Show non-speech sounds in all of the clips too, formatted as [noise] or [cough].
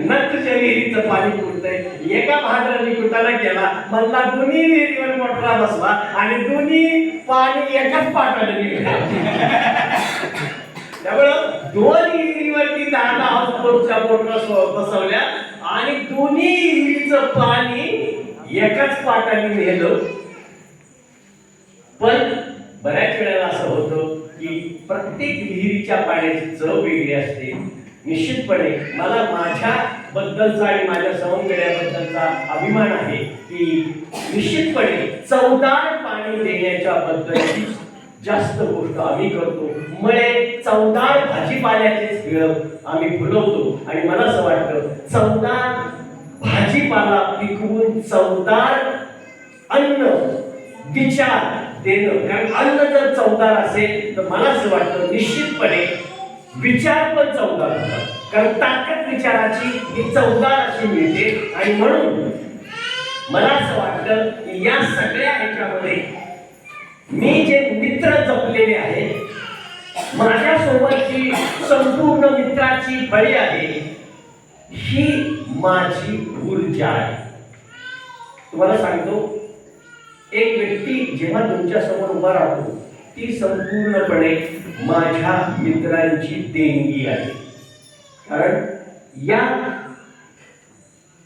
न तुझ्या विहिरीचं पाणी पुरतंय. एका भाद्राने कुटाला गेला. मला दोन्ही विहिरीवर मोटरा बसवा आणि दोन्ही पाणी एकाच पाटाने निघाला [laughs] त्यामुळं दोन विहिरीवरती दहा दहा हाऊसबोटच्या मोटरा बसवल्या आणि दोन्ही विहिरीचं पाणी एकाच पाटाने नेलं. पण बऱ्याच वेळेला असं होतं की प्रत्येक विहिरीच्या पाण्याची चव वेगळी असते. निश्चितपणे मला माझ्या बद्दलचा आणि माझ्या सवंगड्याबद्दलचा अभिमान आहे की निश्चितपणे चवदार पाणी देण्याच्या बद्दलची जास्त गोष्ट आम्ही करतो. मुळे चवदार भाजीपाल्याचेच खेळ आम्ही फुलवतो. आणि मला असं वाटतं चवदार भाजीपाला पिकवून चवदार अन्न विचार देणं. कारण अन्न जर चवदार असेल तर मला असं वाटतं निश्चितपणे विचार पण चौदा होतात. कारण ताकद विचाराची ही चौदा अशी मिळते. आणि म्हणून मला असं वाटतं की या सगळ्या ह्याच्यामध्ये मी जे मित्र जपलेले आहेत माझ्यासोबतची संपूर्ण मित्राची फळी आहे ही माझी ऊर्जा आहे. तुम्हाला सांगतो एक व्यक्ती जेव्हा तुमच्यासमोर उभा राहतो ती संपूर्णपणे माझ्या मित्रांची देणगी आहे. कारण या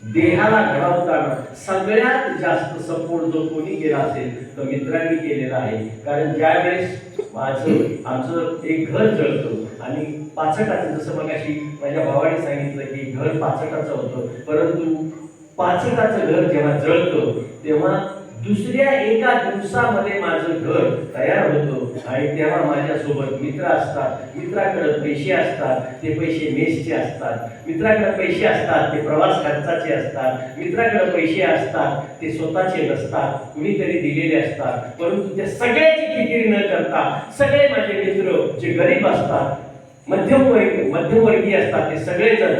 देहाला घडवताना सगळ्यात जास्त सपोर्ट जो कोणी केला असेल तो मित्रांनी केलेला आहे. कारण ज्यावेळेस माझं आमचं एक घर जळतं आणि पाचटाचं जसं मगाशी माझ्या भावाने सांगितलं की घर पाचटाचं होतं परंतु पाचटाचं घर जेव्हा जळतं तेव्हा दुसऱ्या एका दिवसामध्ये माझं घर तयार होतं. आणि तेव्हा माझ्यासोबत मित्र असतात. मित्राकडे पैसे असतात. ते पैसे मेसचे असतात. मित्राकडे पैसे असतात ते प्रवास खर्चाचे असतात. मित्राकडे पैसे असतात ते स्वतःचे नसतात. कुणीतरी दिलेले असतात. परंतु त्या सगळ्याची फिकिरी न करता सगळे माझे मित्र जे गरीब असतात मध्यमवर्ग मध्यमवर्गीय असतात ते सगळेजण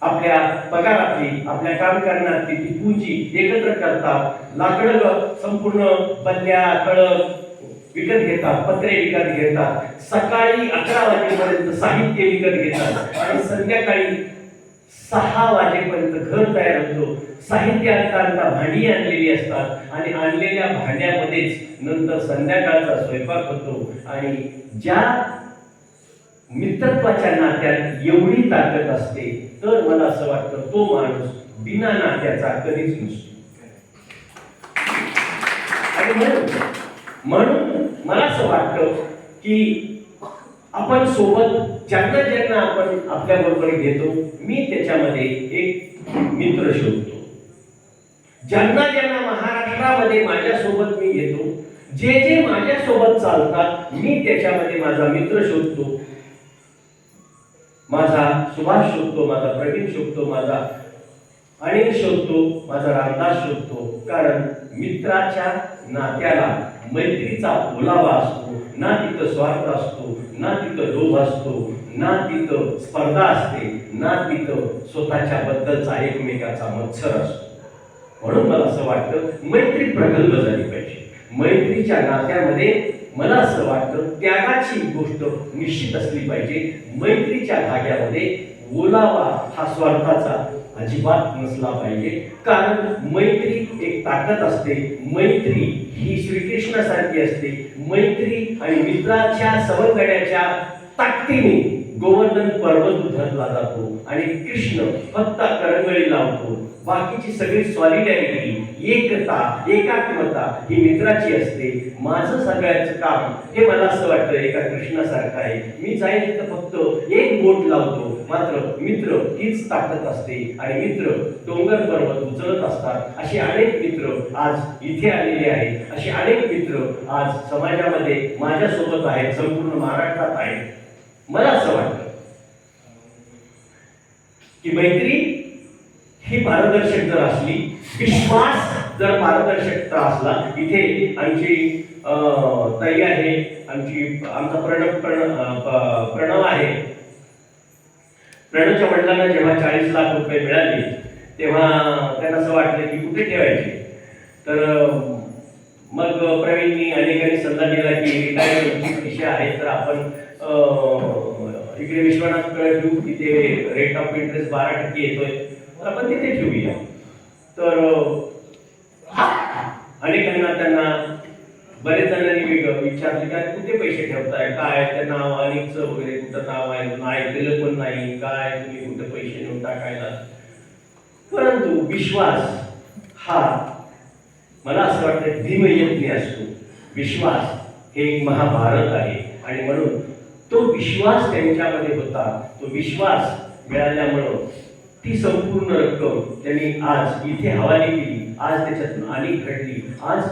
आपल्या पगारातली आपल्या काम करण्यातली ती पुंजी एकत्र करतात. लाकडं संपूर्ण बल्ल्या कळक विकत घेतात पत्रे विकत घेतात. सकाळी अकरा वाजेपर्यंत साहित्य विकत घेतात. आणि संध्याकाळी सहा वाजेपर्यंत घर तयार होतो. साहित्य आणता आणता भांडी आणलेली असतात. आणि आणलेल्या भांड्यामध्येच नंतर संध्याकाळचा स्वयंपाक होतो. आणि ज्या मित्रत्वाच्या नात्यात एवढी ताकद असते तर मला असं वाटतं तो माणूस बिना नात्याचा कधीच नसतो. आणि म्हणून म्हणून मला असं वाटतं की आपण सोबत ज्यांना ज्यांना आपण आपल्या बरोबर घेतो मी त्याच्यामध्ये एक मित्र शोधतो. ज्यांना ज्यांना महाराष्ट्रामध्ये माझ्यासोबत मी घेतो जे जे माझ्यासोबत चालतात मी त्याच्यामध्ये माझा मित्र शोधतो. माझा सुभाष शोधतो माझा प्रवीण शोधतो माझा अनिल शोधतो माझा रामदास शोधतो. कारण मित्राच्या नात्याला मैत्रीचा ओलावा असतो ना तिथं स्वार्थ असतो ना तिथं लोभ असतो ना तिथं स्पर्धा असते ना तिथं स्वतःच्या बद्दलचा एकमेकाचा मत्सर असतो. म्हणून मला असं वाटतं मैत्री प्रगल्भ झाली पाहिजे. मैत्रीच्या नात्यामध्ये मला असं वाटतं त्यागाची गोष्ट निश्चित असली पाहिजे. मैत्रीच्या धाग्यामध्ये ओलावा हा स्वार्थाचा अजिबात नसला पाहिजे. कारण मैत्री एक ताकद असते. मैत्री ही श्रीकृष्णासारखी असते. मैत्री आणि मित्राच्या सवंगड्याच्या ताकदीने गोवर्धन पर्वत उधरला जातो आणि कृष्ण फक्त करंगळी लावतो. बाकीची सगळी सॉलिडॅरिटी एकता एकात्मता ही मित्राची असते. माझं सगळ्याचं काम हे मला असं वाटतं एका कृष्णासारखं आहे. मी जाईल तिथं फक्त एक बोट लावतो. मात्र मित्र हीच ताकद असते आणि मित्र डोंगर पर्वत उचलत असतात. असे अनेक मित्र आज इथे आलेले आहेत. असे अनेक मित्र आज समाजामध्ये माझ्यासोबत आहेत संपूर्ण महाराष्ट्रात आहेत. मला असं वाटतं की मैत्री ही पारदर्शक जर असली विश्वास जर पारदर्शकता असला इथे आमची ताई आहे आमची आमचा प्रणव प्रण प्रणव आहे. प्रणवच्या वडिलांना जेव्हा चाळीस लाख रुपये मिळाले तेव्हा त्यांना असं वाटलं की कुठे ठेवायचे? तर मग प्रवीणनी अनेकांनी सल्ला दिला की रिटायरमेंटची पैसे आहेत तर आपण इकडे विश्वनाथकडे ठेवू तिथे रेट ऑफ इंटरेस्ट बारा टक्के येतोय. तर आपण तिथे ठेवूया. तर अनेकांना त्यांना बरेच जणांनी विचारले काय कुठे पैसे ठेवताय? काय त्या नाव अनेकचं वगैरे कुठं नाव आहे? ऐकलेलं पण नाही. काय तुम्ही कुठे पैसे नेऊन टाकायला? परंतु विश्वास हा मला असं वाटतं भीमयज्ञ असतो. विश्वास हे एक महाभारत आहे. आणि म्हणून तो विश्वास त्यांच्यामध्ये होता. तो विश्वास मिळाल्यामुळं ती संपूर्ण रक्कम त्यांनी आज इथे हवाली केली. आज त्याच्यातून अनेक घडली. आज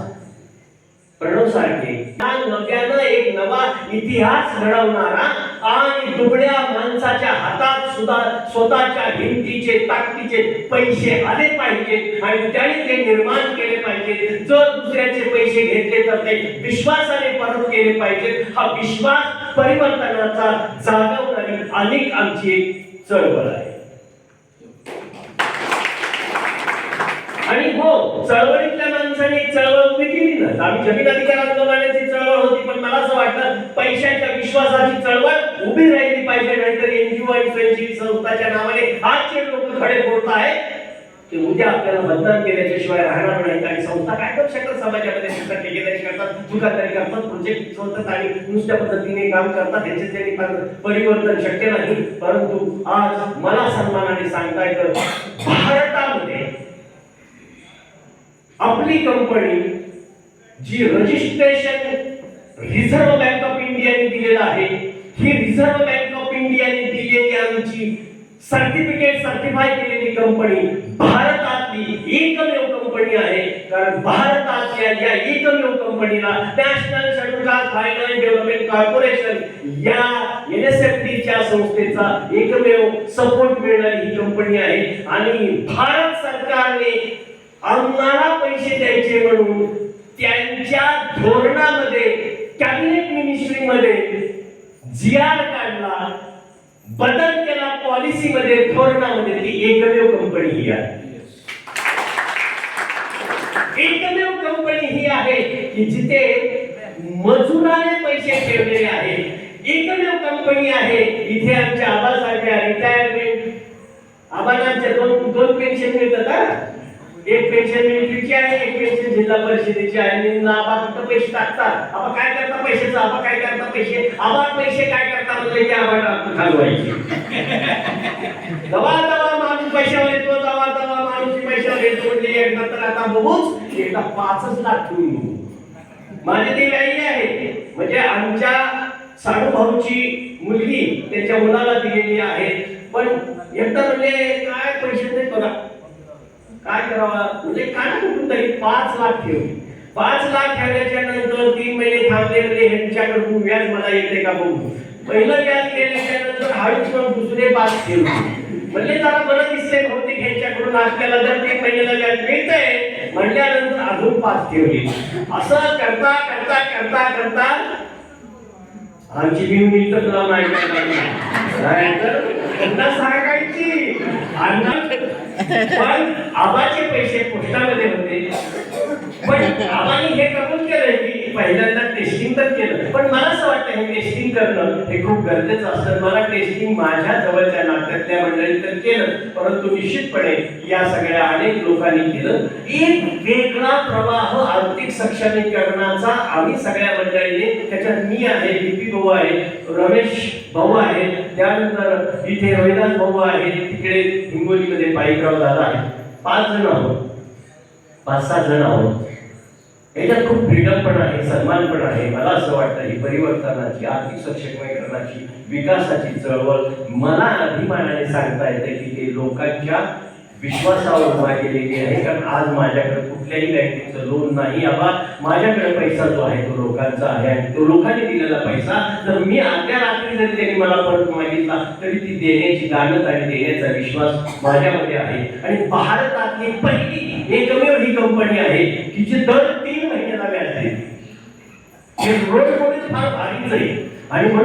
प्रणव सारखे नव्यानं एक नवा इतिहास घडवणारा आणि दुबळ्या माणसाच्या हातात सुद्धा स्वतःच्या हिमतीचे ताकदीचे पैसे आले पाहिजे आणि त्याने ते निर्माण केले पाहिजे जर दुसऱ्याचे पैसे घेतले तर ते विश्वासाने परत केले पाहिजे हा विश्वास परिवर्तनाचा जागवणारी अनेक आमची एक चळवळ आहे. आणि हो चळवळीतल्या माणसाने एक चळवळ उभी केली ना आम्ही जमीन अधिकार आंदोलनाची चळवळ होती पण मला असं वाटतं पैशाच्या विश्वासाची चळवळ उभी राहिली पाहिजे नाहीतर एनजीओ आणि स्वयंसेवी संस्थाच्या नावाने आजचे लोक खडे होत आहेत. ते उद्या आपल्याला मतदान केल्याच्या शिवाय राहणार नाही आणि संस्था काय करू शकतात? समाजामध्ये नुसतं ठेकेदारी करतात दुकानदारी करतात प्रोजेक्ट सोडतात आणि नुसत्या पद्धतीने काम करतात. याचे त्यांनी परिवर्तन शक्य नाही. परंतु आज मला सन्मानाने सांगता येतं भारतामध्ये आपली कंपनी जी रजिस्ट्रेशन रिझर्व्ह बँक ऑफ इंडियाने दिलेलं आहे ही रिझर्व्ह बँक ऑफ इंडियाने दिलेली आमची सर्टिफिकेट सर्टिफाय केलेली कंपनी भारतातली एकमेव कंपनी आहे. कारण भारतातल्या या एकमेव कंपनीला national schedule finance development corporation या NSFT च्या संस्थेचा एकमेव सपोर्ट मिळणारी ही कंपनी आहे. आणि भारत सरकारने आम्हाला पैसे द्यायचे म्हणून त्यांच्या धोरणामध्ये कॅबिनेट मिनिस्ट्रीमध्ये जी आर काढला बदल केला पॉलिसीमध्ये धोरणामध्ये ती एकमेव कंपनी ही आहे. एकमेव कंपनी ही आहे की जिथे मजुराने पैसे ठेवलेले आहे एकमेव कंपनी आहे इथे आमच्या आबासारख्या रिटायरमेंट आम्हाला आमच्या दोन दोन पेन्शन मिळतात एक पेन्शन मिलिटरीची आहे एक पेन्शन जिल्हा परिषदेची आहे. आबा फक्त पैसे टाकतात. आपण काय करता? पैशाचं. आपण काय करता? पैसे. आबा पैसे काय करता? म्हणजे ते आबा टाकतो घालवायचे दवा दवा माणूस पैशावर येतो दवा दवा माणूस पैशावर येतो म्हणजे एकदा तर आता बघूच एकदा पाचच लाख ठेवून माझे ते ती आहे. म्हणजे आमच्या साडूभाऊची मुलगी त्याच्या मुलाला दिलेली आहे. पण एकदा म्हणजे काय पैसे नाही बघा. काय करावं? म्हणजे काय कुठून तरी पाच लाख ठेवली पाच लाख ठेवल्याच्या नंतर तीन महिने थांबले म्हणजे ह्यांच्याकडून व्याज मला येते का बघू? पहिलं व्याज गेल्याच्यानंतर हळूच पण दुसरे पाच ठेवले म्हणजे जरा बरं दिसते बहुतेक ह्यांच्याकडून आपल्याला जर तीन महिन्याला व्याज मिळतंय. म्हणल्यानंतर अजून पाच ठेवली. असं करता करता करता करता आमची मी मिळत तुला माहिती लागली. त्यांना सांगायची. अण्णा पण आबाचे पैसे पोस्टामध्ये होते. पण आबाने हे कबूल केलं पहिल्यांदा टेस्टिंग तर केलं. पण मला असं वाटतं हे टेस्टिंग करणं हे खूप गरजेचं असतं. मला टेस्टिंग माझ्या जवळच्या नात्यातल्या मंडळी तर केलं. परंतु निश्चितपणे या सगळ्या अनेक लोकांनी केलं. एक वेगळा प्रवाह आर्थिक सक्षमीकरणाचा आम्ही सगळ्या मंडळीने त्याच्यात मी आहे दीपी भाऊ आहे रमेश भाऊ आहे त्यानंतर इथे रविदास भाऊ आहे तिकडे हिंगोलीमध्ये पाईकराव दादा आहे. पाच जण आहोत. पाच सहा जण आहोत. याच्यात खूप फ्रीडम पण आहे सन्मान पण आहे. मला असं वाटतं ही परिवर्तनाची आर्थिक सक्षमीकरणाची विकासाची चळवळ मला अभिमानाने सांगता येते की ते लोकांच्या विश्वासावर उभा केलेली आहे. कारण आज माझ्याकडे कुठल्याही बँकेचं लोन नाही. आबा माझ्याकडे पैसा जो आहे तो लोकांचा आहे आणि तो लोकांनी दिलेला पैसा तर मी आदल्या रात्री जरी त्यांनी मला परत मागितला तरी ती देण्याची दानत आणि देण्याचा विश्वास माझ्यामध्ये आहे. आणि भारतातली पहिली एकमेव ही कंपनी आहे की जी दर तीन महिन्याला व्याज देते हे रोड फार भारीच आहे. आणि म्हणून